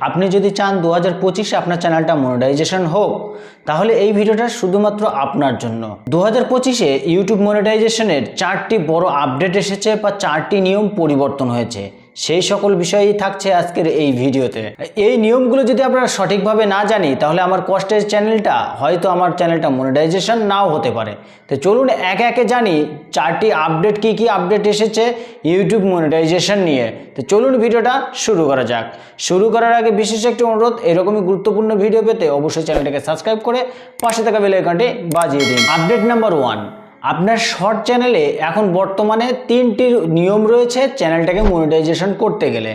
আপনি যদি চান দু হাজার পঁচিশে আপনার চ্যানেলটা মনিটাইজেশন হোক, তাহলে এই ভিডিওটা শুধুমাত্র আপনার জন্য। দু হাজার পঁচিশে ইউটিউব মনিটাইজেশনের চারটি বড় আপডেট এসেছে বা চারটি নিয়ম পরিবর্তন হয়েছে। সেই সকল বিষয়ই থাকছে আজকের এই ভিডিওতে। এই নিয়মগুলো যদি আপনারা সঠিকভাবে না জানি, তাহলে আমার কষ্টের চ্যানেলটা, হয়তো আমার চ্যানেলটা মনিটাইজেশন নাও হতে পারে। তো চলুন একে একে জানি, চারটি আপডেট কি কি আপডেট এসেছে ইউটিউব মনিটাইজেশন নিয়ে। তো চলুন ভিডিওটা শুরু করা যাক। শুরু করার আগে বিশেষ একটি অনুরোধ, এরকমই গুরুত্বপূর্ণ ভিডিও পেতে অবশ্যই চ্যানেলটাকে সাবস্ক্রাইব করে পাশে থাকা বেল আইকনটি বাজিয়ে দিন। আপডেট নাম্বার ওয়ান আপনার শর্ট চ্যানেলে এখন বর্তমানে তিনটি নিয়ম রয়েছে চ্যানেলটাকে মনিটাইজেশন করতে গেলে।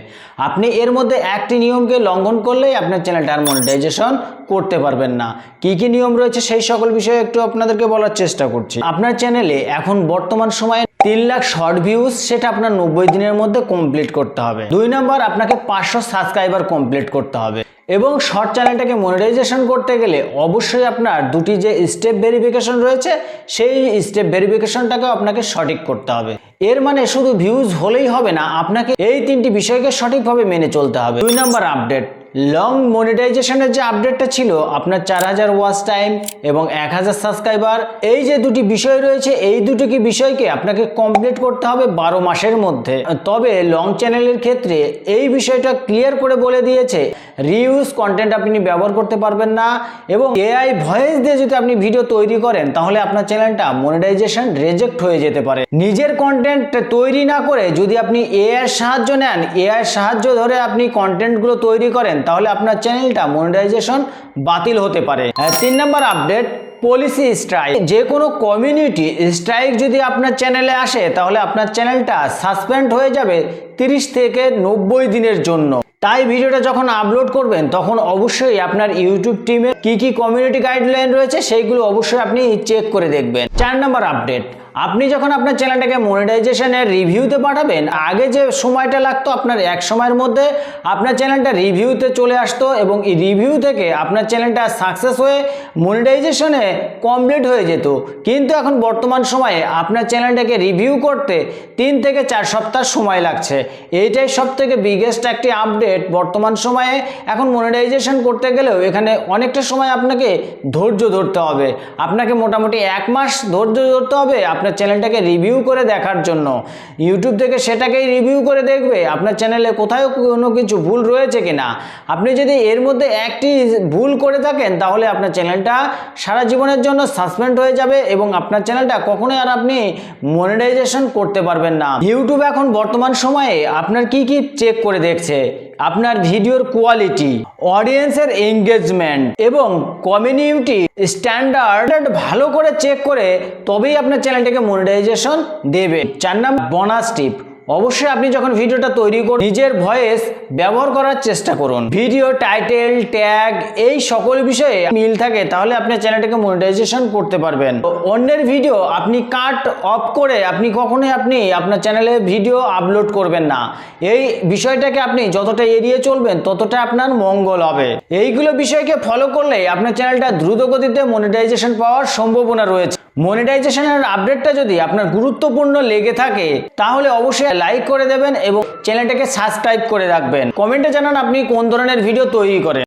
আপনি এর মধ্যে একটি নিয়মকে লঙ্ঘন করলেই আপনার চ্যানেলটা আর মনিটাইজেশন করতে পারবেন না। কি কি নিয়ম রয়েছে সেই সকল বিষয়ে একটু আপনাদেরকে বলার চেষ্টা করছি। আপনার চ্যানেলে এখন বর্তমান সময়ে তিন লাখ শর্ট ভিউজ সেটা আপনার নব্বই দিনের মধ্যে কমপ্লিট করতে হবে। দুই নম্বর, আপনাকে পাঁচশো সাবস্ক্রাইবার কমপ্লিট করতে হবে। এবং শর্ট চ্যানেলটাকে মনিটাইজেশন করতে গেলে অবশ্যই আপনার দুটি যে স্টেপ ভেরিফিকেশন রয়েছে, সেই স্টেপ ভেরিফিকেশনটাকেও আপনাকে সঠিক করতে হবে। এর মানে শুধু ভিউজ হলেই হবে না, আপনাকে এই তিনটি বিষয়কে সঠিকভাবে মেনে চলতে হবে। দুই নম্বর আপডেট লং মনিটাইজেশনের যে আপডেটটা ছিল, আপনার চার হাজার ওয়াচ টাইম এবং এক হাজার সাবস্ক্রাইবার এই যে দুটি বিষয় রয়েছে, এই দুটি কি বিষয়কে আপনাকে কমপ্লিট করতে হবে বারো মাসের মধ্যে? তবে লং চ্যানেলের ক্ষেত্রে এই বিষয়টা ক্লিয়ার করে বলে দিয়েছে রিউজ কন্টেন্ট আপনি ব্যবহার করতে পারবেন না এবং এআই ভয়েস দিয়ে যদি আপনি ভিডিও তৈরি করেন, তাহলে আপনার চ্যানেলটা মনিটাইজেশন রেজেক্ট হয়ে যেতে পারে। নিজের কন্টেন্ট তৈরি না করে যদি আপনি এআই সাহায্য নেন এআই সাহায্য ধরে আপনি কন্টেন্টগুলো তৈরি করেন তাহলে আপনার চ্যানেলটা মনিটাইজেশন বাতিল হতে পারে। তিন নম্বর আপডেট পলিসি স্ট্রাইক যে কোনো কমিউনিটি স্ট্রাইক যদি আপনার চ্যানেলে আসে, তাহলে আপনার চ্যানেলটা সাসপেন্ড হয়ে যাবে তিরিশ থেকে নব্বই দিনের জন্য। তাই ভিডিওটা যখন আপলোড করবেন, তখন অবশ্যই আপনার ইউটিউব টিমের কি কি কমিউনিটি গাইডলাইন রয়েছে, সেইগুলো অবশ্যই আপনি চেক করে দেখবেন। চার নম্বর আপডেট আপনি যখন আপনার চ্যানেলটাকে মনিটাইজেশনের রিভিউতে পাঠাবেন, আগে যে সময়টা লাগতো আপনার এক সময়ের মধ্যে, আপনার চ্যানেলটা রিভিউতে চলে আসতো এবং এই রিভিউ থেকে আপনার চ্যানেলটা সাকসেস হয়ে মনিটাইজেশনে কমপ্লিট হয়ে যেত। কিন্তু এখন বর্তমান সময়ে আপনার চ্যানেলটাকে রিভিউ করতে তিন থেকে চার সপ্তাহ সময় লাগছে। এইটাই সব থেকে বিগেস্ট একটি আপডেট বর্তমান সময়ে। এখন মনিটাইজেশন করতে গেলেও এখানে অনেকটা সময় আপনাকে ধৈর্য ধরতে হবে। আপনাকে মোটামুটি এক মাস ধৈর্য ধরতে হবে আপনার চ্যানেলটাকে রিভিউ করে দেখার জন্য। ইউটিউব থেকে সেটাকেই রিভিউ করে দেখবে, আপনার চ্যানেলে কোথাও কোনো কিছু ভুল রয়েছে কিনা। আপনি যদি এর মধ্যে একটি ভুল করে থাকেন, তাহলে আপনার চ্যানেলটা সারা জীবনের জন্য সাসপেন্ড হয়ে যাবে এবং আপনার চ্যানেলটা কখনোই আর আপনি মনিটাইজেশন করতে পারবেন না। ইউটিউব এখন বর্তমান সময়ে আপনার কি কি চেক করে দেখছে? আপনার ভিডিওর কোয়ালিটি অডিয়েন্সের এঙ্গেজমেন্ট এবং কমিউনিটি স্ট্যান্ডার্ড ভালো করে চেক করে তবেই আপনার চ্যানেলটাকে মনিটাইজেশন দেবে। চার নাম বোনাস টিপ অবশ্যই আপনি যখন ভিডিওটা তৈরি করুন, নিজের ভয়েস ব্যবহার করার চেষ্টা করুন। ভিডিও, টাইটেল, ট্যাগ, এই সকল বিষয়ে মিল থাকে, তাহলে আপনার চ্যানেলটাকে মনিটাইজেশন করতে পারবেন। অন্যের ভিডিও আপনি কাট অফ করে আপনি কখনোই আপনি আপনার চ্যানেলে ভিডিও আপলোড করবেন না। এই বিষয়টাকে আপনি যতটা এড়িয়ে চলবেন, ততটা আপনার মঙ্গল হবে। এইগুলো বিষয়কে ফলো করলে আপনার চ্যানেলটা দ্রুত গতিতে মনিটাইজেশন পাওয়ার সম্ভাবনা রয়েছে। মনিটাইজেশনের আপডেটটা যদি আপনার গুরুত্বপূর্ণ লেগে থাকে, তাহলে অবশ্যই লাইক করে দেবেন এবং চ্যানেলটাকে সাবস্ক্রাইব করে রাখবেন। কমেন্টে জানান আপনি কোন ধরনের ভিডিও তৈরি করেন।